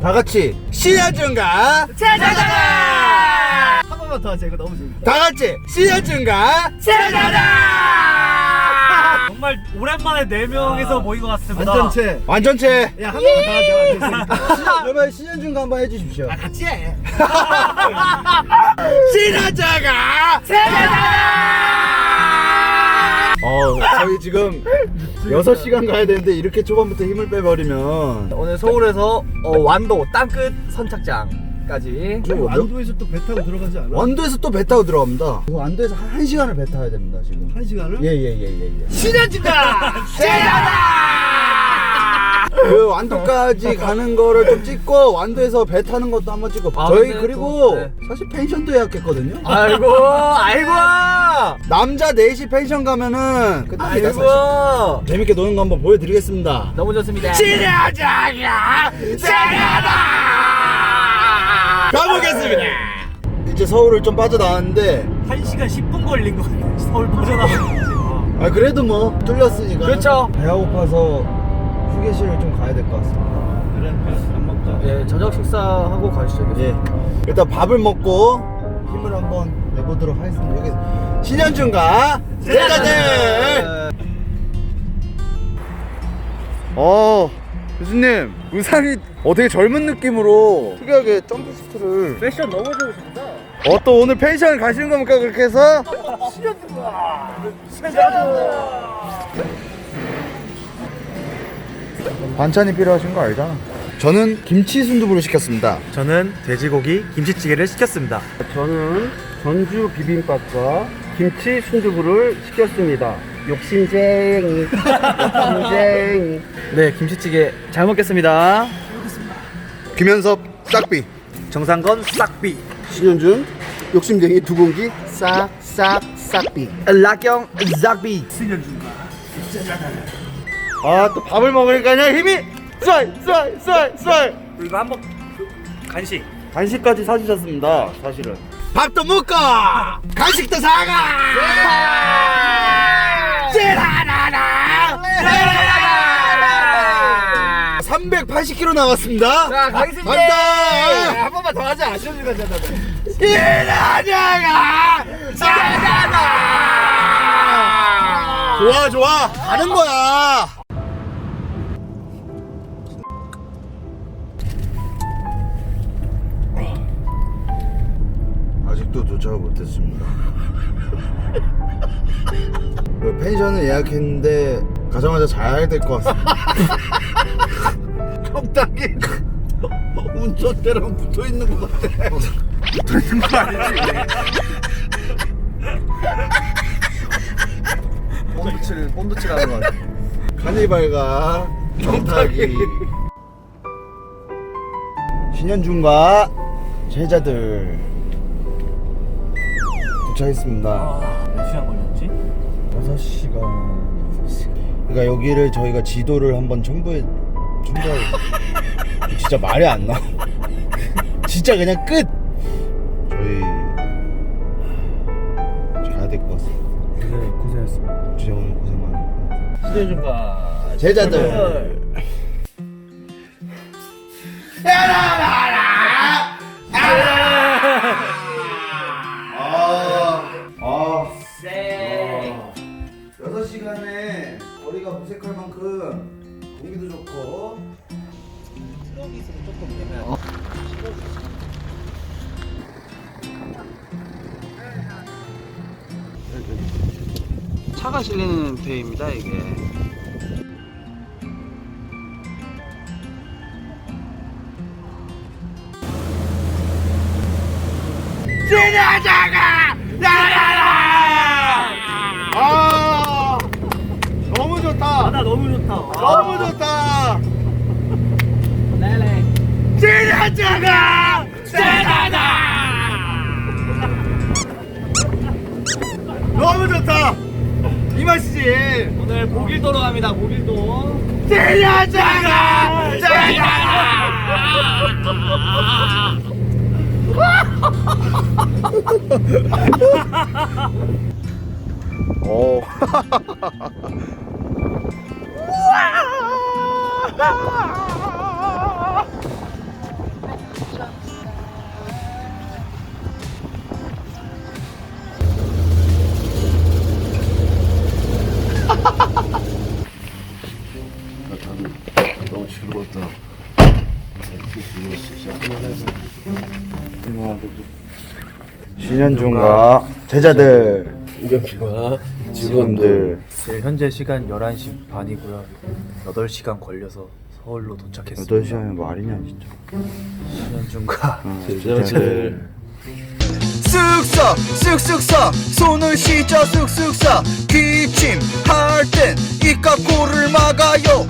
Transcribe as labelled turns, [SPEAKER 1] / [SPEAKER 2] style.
[SPEAKER 1] 다 같이 신현준가
[SPEAKER 2] 찾아가! 한 번만 더 하자. 이거 너무 재밌다.
[SPEAKER 1] 다 같이 신현준가
[SPEAKER 2] 찾아가!
[SPEAKER 3] 정말 오랜만에 네 명이서 모인 것 같습니다.
[SPEAKER 2] 완전체.
[SPEAKER 1] 완전체
[SPEAKER 2] 야, 한 번만 더 하자. 완전체.
[SPEAKER 1] 여러분 신현준가 한번 해주십시오
[SPEAKER 2] 아, 같이 해.
[SPEAKER 1] 어 저희 지금 6시간 가야 되는데 이렇게 초반부터 힘을 빼버리면
[SPEAKER 2] 오늘 서울에서 어, 완도 땅끝 선착장까지
[SPEAKER 4] 완도에서 또 배 타고 들어가지 않아?
[SPEAKER 1] 완도에서 또 배 타고 들어갑니다 그 완도에서 한 1시간을 배 타야 됩니다 지금
[SPEAKER 4] 한 시간을?
[SPEAKER 1] 예 예 예예
[SPEAKER 2] 신현진다!
[SPEAKER 1] 그 완도까지 가는 거를 좀 찍고 완도에서 배 타는 것도 한번 찍고
[SPEAKER 2] 아,
[SPEAKER 1] 저희
[SPEAKER 2] 근데
[SPEAKER 1] 그리고
[SPEAKER 2] 또, 네.
[SPEAKER 1] 사실 펜션도 예약했거든요
[SPEAKER 2] 아이고, 아이고!
[SPEAKER 1] 남자 넷이 펜션 가면은 끝납니다 사실
[SPEAKER 2] 아이고!
[SPEAKER 1] 재밌게 노는 거 한번 보여드리겠습니다
[SPEAKER 2] 너무 좋습니다.
[SPEAKER 1] 신현장이야 가보겠습니다 이제 서울을 좀 빠져나왔는데
[SPEAKER 3] 1시간 10분 걸린 거 같아요. 서울 빠져나가고.
[SPEAKER 1] 아 그래도 뭐 뚫렸으니까
[SPEAKER 2] 그렇죠.
[SPEAKER 1] 배가 고파서 휴게실을 좀 가야 될 것 같습니다
[SPEAKER 4] 그래, 밥 먹자.
[SPEAKER 2] 예, 저녁 식사하고 가시죠.
[SPEAKER 1] 예 일단 밥을 먹고 힘을 한번 내보도록 하겠습니다 여기 신현준과 제자들 어 교수님 의상이 어 되게 젊은 느낌으로 특이하게 점프스트를
[SPEAKER 2] 패션 너무 좋으십니다.
[SPEAKER 1] 어 또 오늘 펜션 가시는 겁니까 그렇게 해서? 반찬이 필요하신 거 알잖아 저는 김치 순두부를 시켰습니다
[SPEAKER 3] 저는 돼지고기 김치찌개를 시켰습니다.
[SPEAKER 4] 저는 전주 비빔밥과 김치 순두부를 시켰습니다. 욕심쟁이, 욕심쟁이.
[SPEAKER 2] 네, 김치찌개 잘 먹겠습니다.
[SPEAKER 1] 김현섭 싹비
[SPEAKER 3] 정상건 싹비.
[SPEAKER 4] 신현준, 욕심쟁이 두 공기, 싹, 싹, 싹비.
[SPEAKER 2] 락경 작비.
[SPEAKER 1] 아 또 밥을 먹으니까 그냥 힘이 쏠 쏠 쏠쏠
[SPEAKER 3] 이거 한번 그 간식.
[SPEAKER 1] 간식까지 사주셨습니다 사실은. 밥도 먹고 간식도 사가! 찌라라라 찌라라라 380kg 나왔습니다.
[SPEAKER 2] 자, 가겠습니다.
[SPEAKER 1] 간다!
[SPEAKER 2] 한 번만 더 하자. 시원히 가자.
[SPEAKER 1] 찌라라라 찌라라라 좋아 좋아. 가는 거야 도 도착을 못했습니다. 그 펜션을 예약했는데 가자마자 자야 될 것 같습니다.
[SPEAKER 4] 적당히 운전대랑 붙어 있는 것 같아.
[SPEAKER 1] 붙어 있는 거 아니지?
[SPEAKER 2] 본드칠, 본드칠 하는 거 같아.
[SPEAKER 1] 카니발과 경탁이 신현준과 제자들 도착했습니다.
[SPEAKER 3] 몇 시간 걸렸지?
[SPEAKER 1] 6시간. 그러니까 여기를 저희가 지도를 한번 첨부해 첨부해 진짜 말이 안 나와. 진짜 그냥 끝! 저희 자야 될 것 같습니다.
[SPEAKER 3] 고생, 고생했습니다.
[SPEAKER 1] 진짜 오늘 고생 많이 했고
[SPEAKER 2] 신현준과
[SPEAKER 1] 제자들 무색할 만큼 공기도 좋고.
[SPEAKER 4] 차가 실리는 데입니다, 이게.
[SPEAKER 1] 아 너무 좋다
[SPEAKER 3] 나 너무 좋다.
[SPEAKER 1] 너무 좋다
[SPEAKER 2] 네네.
[SPEAKER 1] 지나자가 지나다 너무 좋다 이 맛이지
[SPEAKER 2] 오늘 보길도로 갑니다. 보길도.
[SPEAKER 1] 지나자가 지나다 오. 다들 너무 즐거웠다. 이렇게 즐거웠어. 진짜.
[SPEAKER 5] 신현중과 제자들.
[SPEAKER 6] 우경씨와
[SPEAKER 5] 직원들.
[SPEAKER 3] 네, 현재 시간 11시 반이고요. 8시간 걸려서 서울로 도착했습니다.
[SPEAKER 5] 8시간이 말이냐 진짜
[SPEAKER 3] 신현중과
[SPEAKER 6] 제자들.
[SPEAKER 1] 쓱싹 쓱쓱싹 손을 씻자 쓱쓱싹 기침할 땐 입과 코를 막아요